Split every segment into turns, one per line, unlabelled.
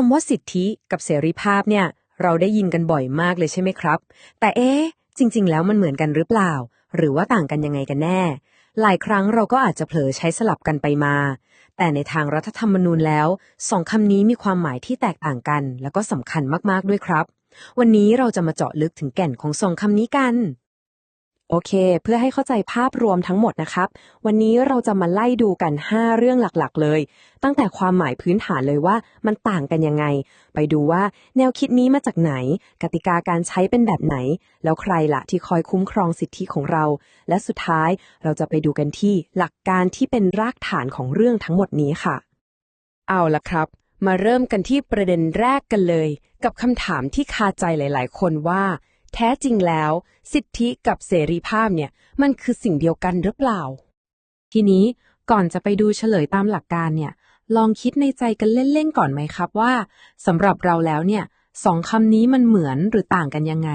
คำว่าสิทธิกับเสรีภาพเนี่ย เราได้ยินกันบ่อยมากเลยใช่ไหมครับ แต่เอ๊ะจริง ๆ แล้วมันเหมือนกันหรือเปล่า หรือว่าต่างกันยังไงกันแน่ หลายครั้งเราก็อาจจะเผลอใช้สลับกันไปมา แต่ในทางรัฐธรรมนูญแล้วสองคำนี้มีความหมายที่แตกต่างกัน แล้วก็สำคัญมากๆด้วยครับ วันนี้เราจะมาเจาะลึกถึงแก่นของสองคำนี้กัน โอเค เพื่อให้เข้าใจภาพรวมทั้งหมดนะครับ วันนี้เราจะมาไล่ดูกัน 5 เรื่องหลักๆ เลย ตั้งแต่ความหมายพื้นฐานเลยว่ามันต่างกันยังไง ไปดูว่าแนวคิดนี้มาจากไหน กติกาการใช้เป็นแบบไหน แล้วใครล่ะที่คอยคุ้มครองสิทธิของเรา และสุดท้ายเราจะไปดูกันที่หลักการที่เป็นรากฐานของเรื่องทั้งหมดนี้ค่ะ เอาละครับ มาเริ่มกันที่ประเด็นแรกกันเลย กับคำถามที่คาใจหลาย ๆ คนว่า แท้จริงแล้ว สิทธิกับเสรีภาพเนี่ยมันคือสิ่งเดียวกันหรือเปล่า ทีนี้ก่อนจะไปดูเฉลยตามหลักการเนี่ย ลองคิดในใจกันเล่นๆก่อนไหมครับว่าสำหรับเราแล้วเนี่ยสองคำนี้มันเหมือนหรือต่างกันยังไง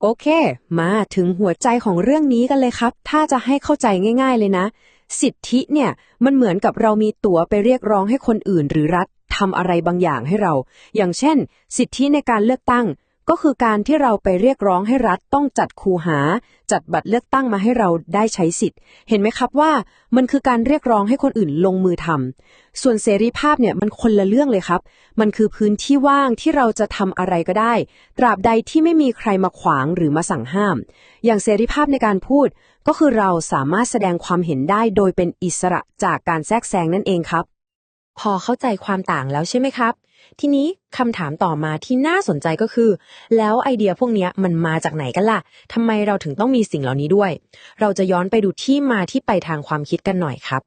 โอเค มาถึงหัวใจของเรื่องนี้กันเลยครับ ถ้าจะให้เข้าใจง่าย ๆเลยนะ สิทธิเนี่ยมันเหมือนกับเรามีตั๋วไปเรียกร้องให้คนอื่นหรือรัฐทำอะไรบางอย่างให้เรา อย่างเช่น สิทธิในการเลือกตั้ง ก็คือการที่เราไปเรียกร้องให้รัฐต้องจัดคูหา จัดบัตรเลือกตั้งมาให้เราได้ใช้สิทธิ์ เห็นไหมครับว่ามันคือการเรียกร้องให้คนอื่นลงมือทำส่วนเสรีภาพเนี่ยมันคนละเรื่องเลยครับ มันคือพื้นที่ว่างที่เราจะทำอะไรก็ได้ ตราบใดที่ไม่มีใครมาขวางหรือมาสั่งห้าม อย่างเสรีภาพในการพูด ก็คือเราสามารถแสดงความเห็นได้โดยเป็นอิสระจากการแทรกแซงนั่นเองครับ พอเข้าใจความต่างแล้วใช่ไหมครับ ทีนี้คำถามต่อมาที่น่าสนใจก็คือ แล้วไอเดียพวกนี้มันมาจากไหนกันล่ะทำไมเราถึงต้องมีสิ่งเหล่านี้ด้วย เราจะย้อนไปดูที่มาที่ไปทางความคิดกันหน่อยครับ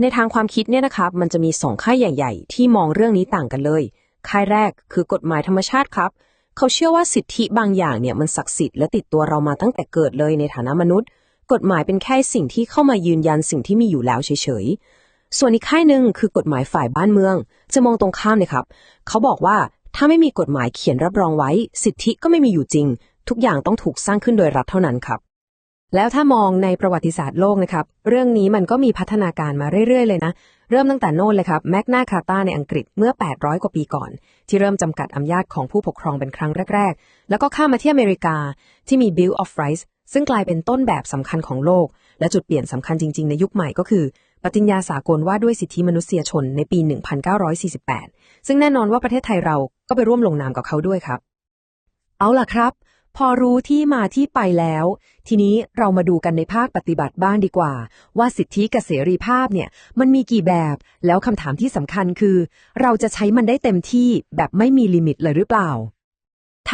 ในทางความคิดเนี่ยนะครับมันจะมีสองค่ายใหญ่ ๆ ที่มองเรื่องนี้ต่างกันเลย ค่ายแรกคือกฎหมายธรรมชาติครับเขาเชื่อว่าสิทธิบางอย่างเนี่ยมันศักดิ์สิทธิ์และติดตัวเรามาตั้งแต่เกิดเลยในฐานะมนุษย์ กฎหมายเป็นแค่สิ่งที่เข้ามายืนยันสิ่งที่มีอยู่แล้วเฉยๆ ส่วนอีกค่ายหนึ่งคือกฎหมายฝ่ายบ้านเมือง จะมองตรงข้ามเลยครับ เขาบอกว่าถ้าไม่มีกฎหมายเขียนรับรองไว้ สิทธิก็ไม่มีอยู่จริง ทุกอย่างต้องถูกสร้างขึ้นโดยรัฐเท่านั้นครับ แล้วถ้ามองในประวัติศาสตร์โลกนะครับ เรื่องนี้มันก็มีพัฒนาการมาเรื่อย ๆ เลยนะ เริ่มตั้งแต่โน่นเลยครับแมกนาคาตาในอังกฤษเมื่อ 800 กว่าปีก่อน ที่เริ่มจำกัดอำนาจของผู้ปกครองเป็นครั้งแรก ๆ แล้วก็ข้ามมาที่อเมริกาที่มี Bill of Rights ซึ่งกลายเป็นต้นแบบสำคัญของโลก และจุดเปลี่ยนสำคัญจริง ๆ ในยุคใหม่ก็คือ ปฏิญญาสากลว่าด้วยสิทธิมนุษยชนในปี 1948 ซึ่งแน่นอนว่าประเทศไทยเราก็ไปร่วมลงนามกับเขาด้วยครับ เอาล่ะครับ พอรู้ที่มาที่ไปแล้ว ทีนี้เรามาดูกันในภาคปฏิบัติบ้างดีกว่า ว่าสิทธิกับเสรีภาพเนี่ยมันมีกี่แบบ แล้วคำถามที่สำคัญคือ เราจะใช้มันได้เต็มที่แบบไม่มีลิมิตเลยหรือเปล่า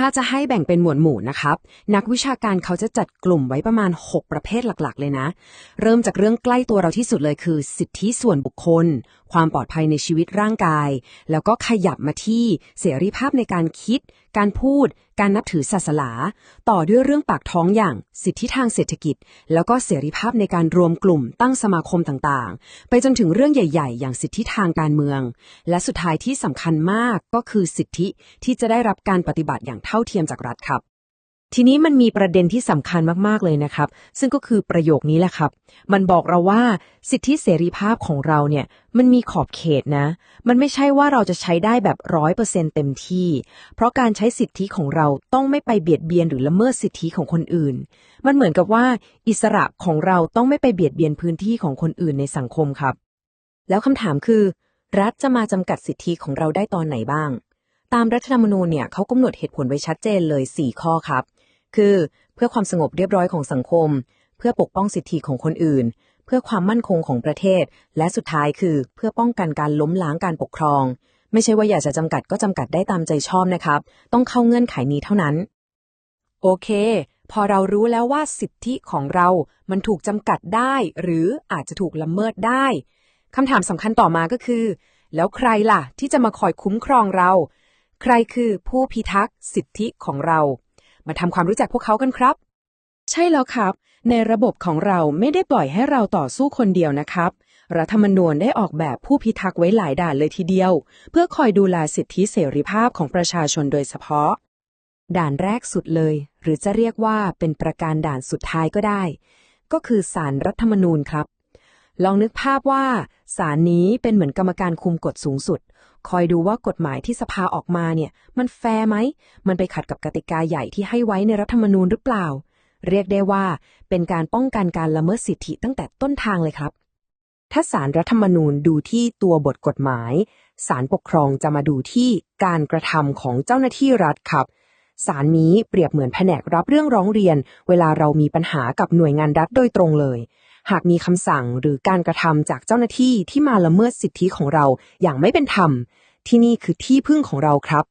ถ้าจะให้แบ่งเป็นหมวดหมู่นะครับ นักวิชาการเขาจะจัดกลุ่มไว้ประมาณ 6 ประเภทหลักๆ เลยนะ เริ่มจากเรื่องใกล้ตัวเราที่สุดเลยคือ สิทธิส่วนบุคคล ความปลอดภัยในชีวิตร่างกาย แล้วก็ขยับมาที่เสรีภาพในการคิด การพูด การนับถือศาสนาต่อด้วยเรื่องปากท้องอย่างสิทธิทางเศรษฐกิจ แล้วก็เสรีภาพในการรวมกลุ่มตั้งสมาคมต่างๆ ไปจนถึงเรื่องใหญ่ ๆ อย่างสิทธิทางการเมือง และสุดท้ายที่สำคัญมากก็คือสิทธิที่จะได้รับการปฏิบัติอย่างเท่าเทียมจากรัฐครับ ทีนี้มันมีประเด็นที่สำคัญมากๆเลยนะครับ ซึ่งก็คือประโยคนี้แหละครับ มันบอกเราว่าสิทธิเสรีภาพของเราเนี่ยมันมีขอบเขตนะ มันไม่ใช่ว่าเราจะใช้ได้แบบร้อยเปอร์เซ็นเต็มที่ เพราะการใช้สิทธิของเราต้องไม่ไปเบียดเบียนหรือละเมิดสิทธิของคนอื่น มันเหมือนกับว่าอิสระของเราต้องไม่ไปเบียดเบียนพื้นที่ของคนอื่นในสังคมครับ แล้วคำถามคือ รัฐจะมาจำกัดสิทธิของเราได้ตอนไหนบ้าง ตามรัฐธรรมนูญเนี่ยเขากำหนดเหตุผลไว้ชัดเจนเลย 4 ข้อครับ คือเพื่อความสงบเรียบร้อยของสังคม เพื่อปกป้องสิทธิของคนอื่น เพื่อความมั่นคงของประเทศ และสุดท้ายคือเพื่อป้องกันการล้มล้างการปกครอง ไม่ใช่ว่าอยากจะจำกัดก็จำกัดได้ตามใจชอบนะครับ ต้องเข้าเงื่อนไขนี้เท่านั้น โอเค พอเรารู้แล้วว่าสิทธิของเรา มันถูกจำกัดได้ หรืออาจจะถูกละเมิดได้คำถามสำคัญต่อมาก็คือ แล้วใครล่ะ ที่จะมาคอยคุ้มครองเรา ใครคือผู้พิทักษ์สิทธิของเรา มาทำความรู้จักพวกเขากันครับ ใช่แล้วครับ ในระบบของเราไม่ได้ปล่อยให้เราต่อสู้คนเดียวนะครับ รัฐธรรมนูญได้ออกแบบผู้พิทักษ์ไว้หลายด่านเลยทีเดียว เพื่อคอยดูแลสิทธิเสรีภาพของประชาชนโดยเฉพาะ ด่านแรกสุดเลย หรือจะเรียกว่าเป็นประการด่านสุดท้ายก็ได้ ก็คือศาลรรัฐธรรมนูญครับลองนึกภาพว่าศาลนี้เป็นเหมือนกรรมการคุมกฎสูงสุด คอยดูว่ากฎหมายที่สภาออกมาเนี่ย มันแฟร์ไหม มันไปขัดกับกติกาใหญ่ที่ให้ไว้ในรัฐธรรมนูญหรือเปล่า เรียกได้ว่าเป็นการป้องกันการละเมิดสิทธิตั้งแต่ต้นทางเลยครับ ถ้าสารรัฐธรรมนูญดูที่ตัวบทกฎหมาย สารปกครองจะมาดูที่การกระทำของเจ้าหน้าที่รัฐครับสารนี้เปรียบเหมือนแผนกรับเรื่องร้องเรียน เวลาเรามีปัญหากับหน่วยงานรัฐโดยตรงเลย หากมีคำสั่งหรือการกระทำจากเจ้าหน้าที่ที่มาละเมิดสิทธิของเราอย่างไม่เป็นธรรม ที่นี่คือที่พึ่งของเราครับ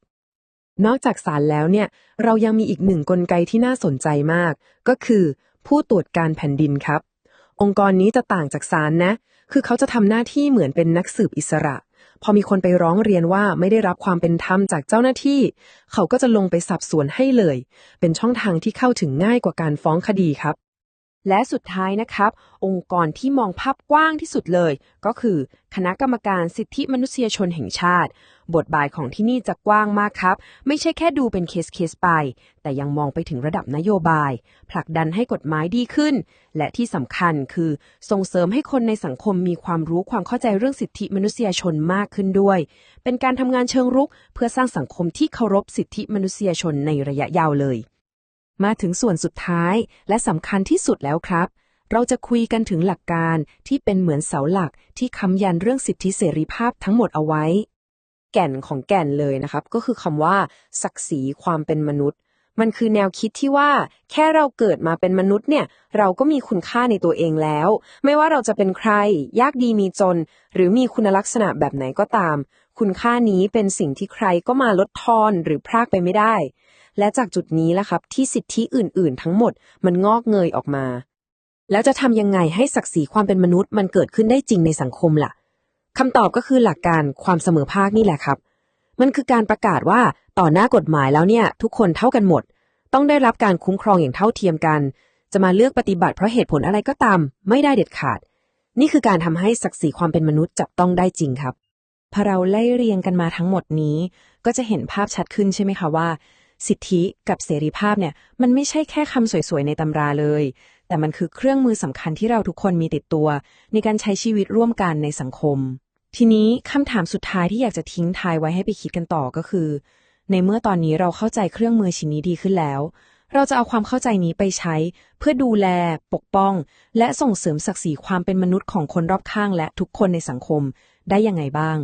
นอกจากศาลแล้วเนี่ย เรายังมีอีกหนึ่งกลไกที่น่าสนใจมาก ก็คือ ผู้ตรวจการแผ่นดินครับ องค์กรนี้จะต่างจากศาลนะ คือเขาจะทำหน้าที่เหมือนเป็นนักสืบอิสระ พอมีคนไปร้องเรียนว่าไม่ได้รับความเป็นธรรมจากเจ้าหน้าที่ เขาก็จะลงไปสับสวนให้เลย เป็นช่องทางที่เข้าถึงง่ายกว่าการฟ้องคดีครับ และสุดท้ายนะครับ องค์กรที่มองภาพกว้างที่สุดเลย ก็คือคณะกรรมการสิทธิมนุษยชนแห่งชาติ บทบาทของที่นี่จะกว้างมากครับ ไม่ใช่แค่ดูเป็นเคสเคสไป แต่ยังมองไปถึงระดับนโยบาย ผลักดันให้กฎหมายดีขึ้น และที่สำคัญคือส่งเสริมให้คนในสังคมมีความรู้ความเข้าใจเรื่องสิทธิมนุษยชนมากขึ้นด้วย เป็นการทำงานเชิงรุก เพื่อสร้างสังคมที่เคารพสิทธิมนุษยชนในระยะยาวเลย มาถึงส่วนสุดท้ายและสำคัญที่สุดแล้วครับ เราจะคุยกันถึงหลักการที่เป็นเหมือนเสาหลักที่ค้ำยันเรื่องสิทธิเสรีภาพทั้งหมดเอาไว้ แก่นของแก่นเลยนะครับ ก็คือคำว่า ศักดิ์ศรีความเป็นมนุษย์ มันคือแนวคิดที่ว่า แค่เราเกิดมาเป็นมนุษย์เนี่ย เราก็มีคุณค่าในตัวเองแล้ว ไม่ว่าเราจะเป็นใคร ยากดีมีจน หรือมีคุณลักษณะแบบไหนก็ตาม คุณค่านี้เป็นสิ่งที่ใครก็มาลดทอนหรือพรากไปไม่ได้ และจากจุดนี้แหละครับที่สิทธิอื่น ๆ ทั้งหมดมันงอกเงยออกมา แล้วจะทำยังไงให้ศักดิ์ศรีความเป็นมนุษย์มันเกิดขึ้นได้จริงในสังคมล่ะคำตอบก็คือหลักการความเสมอภาคนี่แหละครับ มันคือการประกาศว่าต่อหน้ากฎหมายแล้วเนี่ย ทุกคนเท่ากันหมด ต้องได้รับการคุ้มครองอย่างเท่าเทียมกัน จะมาเลือกปฏิบัติเพราะเหตุผลอะไรก็ตาม ไม่ได้เด็ดขาด นี่คือการทำให้ศักดิ์ศรีความเป็นมนุษย์จับต้องได้จริงครับพอเราไล่เรียงกันมาทั้งหมดนี้ ก็จะเห็นภาพชัดขึ้นใช่ไหมคะว่า สิทธิกับเสรีภาพเนี่ย มันไม่ใช่แค่คำสวยๆ ในตำราเลย แต่มันคือเครื่องมือสำคัญที่เราทุกคนมีติดตัว ในการใช้ชีวิตร่วมกันในสังคม ทีนี้คำถามสุดท้ายที่อยากจะทิ้งท้ายไว้ให้ไปคิดกันต่อก็คือ ในเมื่อตอนนี้เราเข้าใจเครื่องมือชิ้นนี้ดีขึ้นแล้ว เราจะเอาความเข้าใจนี้ไปใช้ เพื่อดูแล ปกป้อง และส่งเสริมศักดิ์ศรีความเป็นมนุษย์ของคนรอบข้างและทุกคนในสังคม ได้ยังไงบ้าง